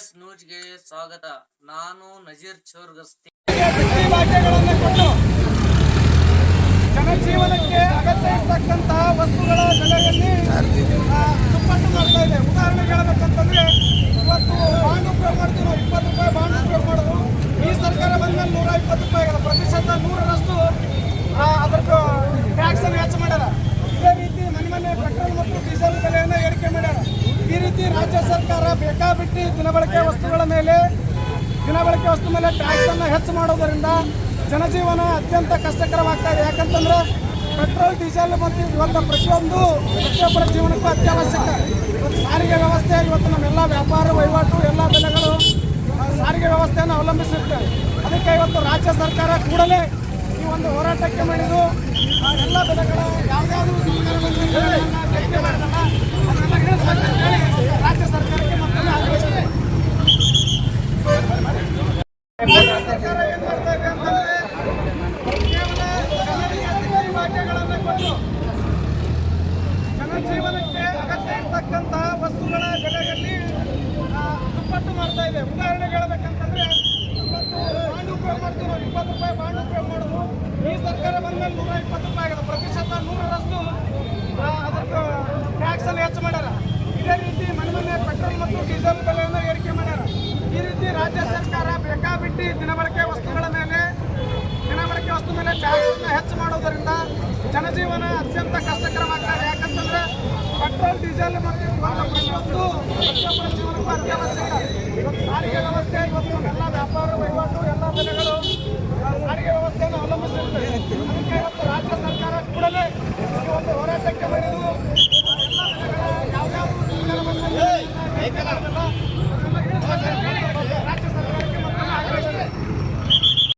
S ನ್ಯೂಸ್ಗೆ ಸ್ವಾಗತ. ನಾನು ನಜೀರ್ ಚೌರ್ಗಸ್ತಿ. ವಾಕ್ಯಗಳನ್ನು ಕೊಟ್ಟು ಜನಜೀವನಕ್ಕೆ ಅಗತ್ಯ ಇರ್ತಕ್ಕಂತಹ ವಸ್ತುಗಳ ಬೆಲೆಯಲ್ಲಿ ಆ, ದುಪ್ಪಟ್ಟು ಮಾಡ್ತಾ ಇದೆ ಉದಾಹರಣೆಗೆ ಹೇಳ್ಬೇಕಂತಂದ್ರೆ ಇವತ್ತು ಬಾಂಡ್ ಉಪಯೋಗ ಮಾಡ್ತೀವಿ ನಾವು ಇಪ್ಪತ್ತು ರೂಪಾಯಿ ಬಾಂಡ್ ಉಪಯೋಗ ಮಾಡೋದು ಈ ಸರ್ಕಾರ ಬಂದ್ಮೇಲೆ ನೂರ ಇಪ್ಪತ್ತು ರೂಪಾಯಿ ಆಗಲ್ಲ ಪ್ರತಿಶತ ನೂರರಷ್ಟು ಆ, ಅದಕ್ಕೆ ಟ್ಯಾಕ್ಸ್ ಅನ್ನು ಹೆಚ್ಚು ಮಾಡ್ಯಾರ ಇದೇ ರೀತಿ ಮನೆ ಮನೆ ಪೆಟ್ರೋಲ್ ಮತ್ತು ಡೀಸೆಲ್ ಬೆಲೆಯನ್ನು ಏರಿಕೆ ಮಾಡ್ಯಾರ ಈ ರೀತಿ ರಾಜ್ಯ ಸರ್ಕಾರ ಬೇಕಾಬಿಟ್ಟಿ ದಿನಬಳಕೆ ವಸ್ತುಗಳ ಮೇಲೆ, ದಿನಬಳಕೆ ವಸ್ತು ಮೇಲೆ ಟ್ಯಾಕ್ಸ್ ಅನ್ನು ಹೆಚ್ಚು ಮಾಡೋದರಿಂದ ಜನಜೀವನ ಅತ್ಯಂತ ಕಷ್ಟಕರವಾಗ್ತಾ ಇದೆ. ಯಾಕಂತಂದ್ರೆ ಪೆಟ್ರೋಲ್ ಡೀಸೆಲ್ ಮತ್ತು ಇವತ್ತು ಪ್ರತಿಯೊಂದು ಪ್ರತಿಯೊಬ್ಬರ ಜೀವನಕ್ಕೂ ಅತ್ಯವಶ್ಯಕ. ಇವತ್ತು ಸಾರಿಗೆ ವ್ಯವಸ್ಥೆ, ಇವತ್ತು ನಮ್ಮೆಲ್ಲ ವ್ಯಾಪಾರ, ವಹಿವಾಟು, ಎಲ್ಲ ಬೆಲೆಗಳು ಸಾರಿಗೆ ವ್ಯವಸ್ಥೆಯನ್ನು ಅವಲಂಬಿಸಿರ್ತವೆ ಅದಕ್ಕೆ ಇವತ್ತು ರಾಜ್ಯ ಸರ್ಕಾರ ಕೂಡಲೇ ಈ ಒಂದು ಹೋರಾಟಕ್ಕೆ ಮಾಡಿದ್ದು ಎಲ್ಲ ಬೆಲೆಗಳ ಯಾವುದಾದ್ರೂ ಸರ್ಕಾರ ಏನ್ ಮಾಡ್ತಾ ಇದೆ ಅಂತಂದ್ರೆ ಕೇವಲ ಕೊಟ್ಟು ಜನಜೀವನಕ್ಕೆ ಅಗತ್ಯ ಇರ್ತಕ್ಕಂತಹ ವಸ್ತುಗಳ ಬೆಲೆಯಲ್ಲಿ ದುಪ್ಪಟ್ಟು ಮಾಡ್ತಾ ಇದೆ. ಉದಾಹರಣೆ ಹೇಳ್ಬೇಕಂತಂದ್ರೆ ಬಾಂಡ್ ಉಪಯೋಗ ಮಾಡ್ತೀವಿ ನಾವು. ಇಪ್ಪತ್ತು ರೂಪಾಯಿ ಬಾಂಡ್ ಉಪಯೋಗ ಮಾಡೋದು ಈ ಸರ್ಕಾರ ಬಂದ್ಮೇಲೆ ನೂರ ಇಪ್ಪತ್ತು ರೂಪಾಯಿ ಆಗಿದೆ. ಪ್ರತಿಶತ ನೂರರಷ್ಟು ಅದಕ್ಕೆ ಟ್ಯಾಕ್ಸ್ ಅನ್ನು ಹೆಚ್ಚು ಮಾಡ್ಯಾರ. ಇದೇ ರೀತಿ ಮನೆ ಮನೆ ಪೆಟ್ರೋಲ್ ಮತ್ತು ಡೀಸೆಲ್ ಬೆಲೆಯನ್ನು ಏರಿಕೆ ಮಾಡ್ಯಾರ. ಈ ರೀತಿ ರಾಜ್ಯ ಸರ್ಕಾರ ಬೇಕಾಬಿಟ್ಟಿ ದಿನಬಳಕೆ ವಸ್ತುಗಳ ಮೇಲೆ, ದಿನಬಳಕೆ ವಸ್ತು ಮೇಲೆ ಟ್ಯಾಕ್ಸ್ ಅನ್ನು ಹೆಚ್ಚು ಮಾಡೋದರಿಂದ ಜನಜೀವನ ಅತ್ಯಂತ ಕಷ್ಟಕರವಾಗ್ತದೆ. ಯಾಕಂತಂದ್ರೆ ಪೆಟ್ರೋಲ್, ಡೀಸೆಲ್ ಮತ್ತು